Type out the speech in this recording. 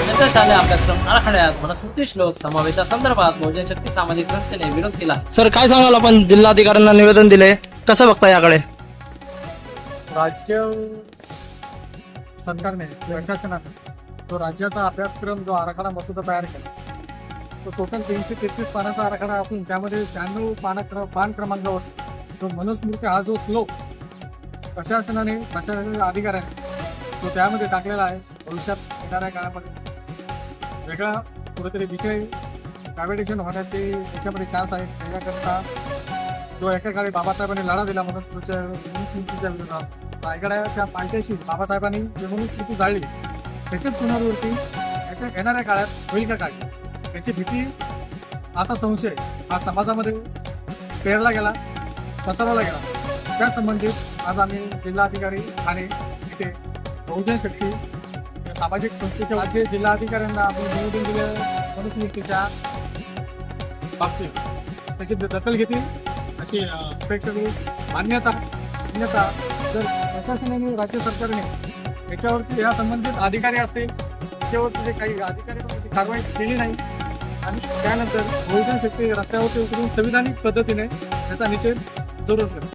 राज्याच्या शालेय अभ्यासक्रम आराखड्यात मनुस्मृती श्लोक समावेशासंदर्भात बहुजन शक्ती सामाजिक संस्थेने विरोध केला. सर काय सांगाल आपण? जिल्हाधिकाऱ्यांना निवेदन दिले. कसं बघता याकडे? राज्य सरकारने प्रशासनाने तो राज्याचा अभ्यासक्रम जो आराखडा मसुदा तयार केला तो टोटल तीनशे तेहतीस पानाचा आराखडा असून त्यामध्ये शहाण्णव पान पान क्रमांकावर जो मनुस्मृती हा जो श्लोक प्रशासनाने प्रशासनाच्या अधिकाऱ्याने तो त्यामध्ये टाकलेला आहे. भविष्यात येणाऱ्या काळामध्ये वेगळा कुठेतरी विषय प्रायव्हेटेशन होण्याचे त्याच्यामध्ये चान्स आहे. त्याच्याकरता जो एका काळी बाबासाहेबांनी लढा दिला मनुस्मृतीच्या मनुस्मृतीच्या विरोधात रायगडाच्या पायथ्याशी बाबासाहेबांनी जे मनुस्मृती जाळली त्याचीच पुनरावृत्ती एका येणाऱ्या काळात होईल का काय? त्याची भीती असा संशय हा समाजामध्ये पेरला गेला पसरवला गेला. त्या संबंधित आज आम्ही जिल्हाधिकारी ठाणे इथे बहुजन शक्ती सामाजिक संस्थेच्या वतीने जिल्हाधिकाऱ्यांना आपण निवेदन दिलं. मनुस्मृतीच्या बाबतीत त्याची दखल घेतील अशी अपेक्षा मान्यता मान्यता जर प्रशासनाने राज्य सरकारने याच्यावरती ह्या संबंधित अधिकारी असतील त्याच्यावरती जे काही अधिकारी कारवाई केली नाही आणि त्यानंतर बहुजन शक्ती रस्त्यावरती उतरून संविधानिक पद्धतीने त्याचा निषेध जरूर करेल